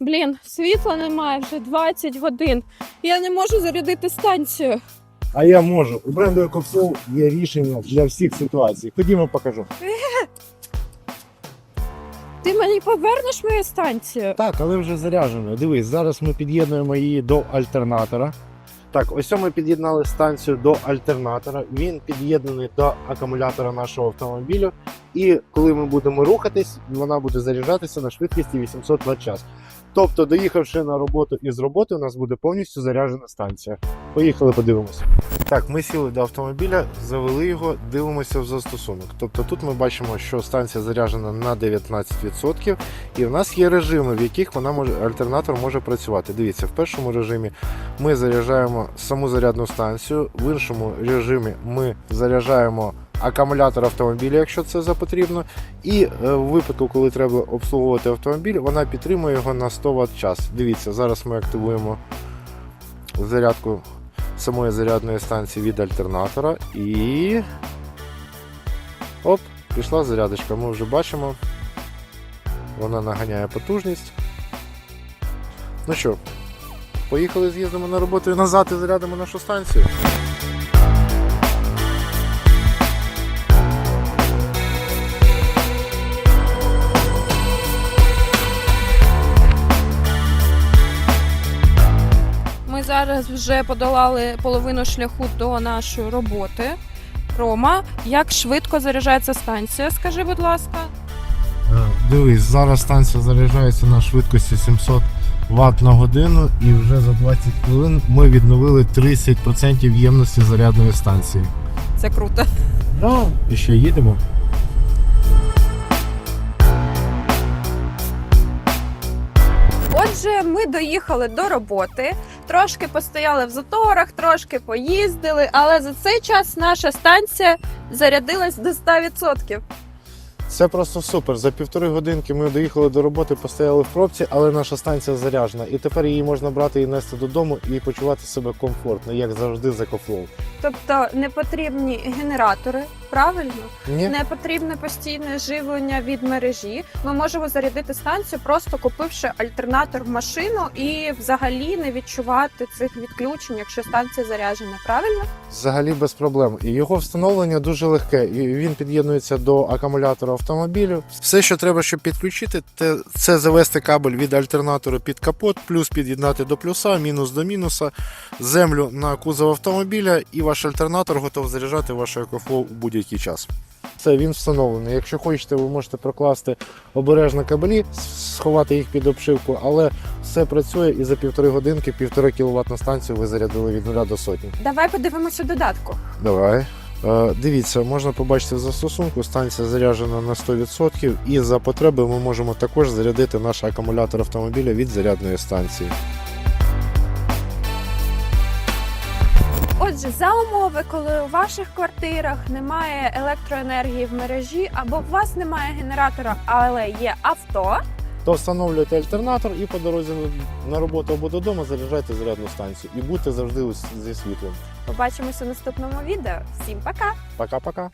Блін, світла немає вже 20 годин. Я не можу зарядити станцію. А я можу. У бренду EcoFlow є рішення для всіх ситуацій. Ходімо, покажу. Ти мені повернеш мою станцію? Так, але вже заряджено. Дивись, зараз ми під'єднуємо її до альтернатора. Так, ось ми під'єднали станцію до альтернатора. Він під'єднаний до акумулятора нашого автомобілю. І коли ми будемо рухатись, вона буде заряджатися на швидкості 800 Вт час. Тобто, доїхавши на роботу і з роботи, у нас буде повністю заряджена станція. Поїхали, подивимося. Так, ми сіли до автомобіля, завели його, дивимося в застосунок. Тобто тут ми бачимо, що станція заряджена на 19%, і в нас є режими, в яких вона може альтернатор може працювати. Дивіться, в першому режимі ми заряджаємо саму зарядну станцію, в іншому режимі ми заряджаємо акумулятор автомобіля, якщо це за потрібно. І е, в випадку, коли треба обслуговувати автомобіль, вона підтримує його на 100 Вт час. Дивіться, зараз ми активуємо зарядку самої зарядної станції від альтернатора і. Оп, пішла зарядочка. Ми вже бачимо. Вона наганяє потужність. Ну що, поїхали, з'їздимо на роботу і назад і зарядимо нашу станцію. Зараз вже подолали половину шляху до нашої роботи. Рома, як швидко заряджається станція? Скажи, будь ласка. Е, Дивись, зараз станція заряджається на швидкості 700 Вт на годину, і вже за 20 хвилин ми відновили 30% ємності зарядної станції. Це круто. І ще їдемо. Отже, ми доїхали до роботи, трошки постояли в заторах, трошки поїздили, але за цей час наша станція зарядилась до 100%. Це просто супер. За півтори годинки ми доїхали до роботи, постояли в пробці, але наша станція заряджена. І тепер її можна брати і нести додому і почувати себе комфортно, як завжди за кофлоу. Тобто не потрібні генератори, правильно? Ні? Не потрібне постійне живлення від мережі. Ми можемо зарядити станцію, просто купивши альтернатор в машину і взагалі не відчувати цих відключень, якщо станція заряджена. Правильно? Взагалі без проблем. І його встановлення дуже легке. І він під'єднується до акумулятора автомобілю. Все, що треба, щоб підключити, це завести кабель від альтернатору під капот, плюс під'єднати до плюса, мінус до мінуса, землю на кузов автомобіля, і ваш альтернатор готов заряджати ваш екофлоу у будь-який час. Це він встановлений. Якщо хочете, ви можете прокласти обережно кабелі, сховати їх під обшивку, але все працює і за півтори годинки, півтора кВт на станцію ви зарядили від нуля до сотні. Давай подивимося додатку. Давай. Е, дивіться, можна побачити в застосунку, станція заряджена на 100%, і за потреби ми можемо також зарядити наш акумулятор автомобіля від зарядної станції. Отже, за умови, коли у ваших квартирах немає електроенергії в мережі, або у вас немає генератора, але є авто, То встановлюйте альтернатор і по дорозі на роботу або додому заряджайте зарядну станцію. І будьте завжди зі світлом. побачимося в наступному відео. Всім пока! Пока-пока.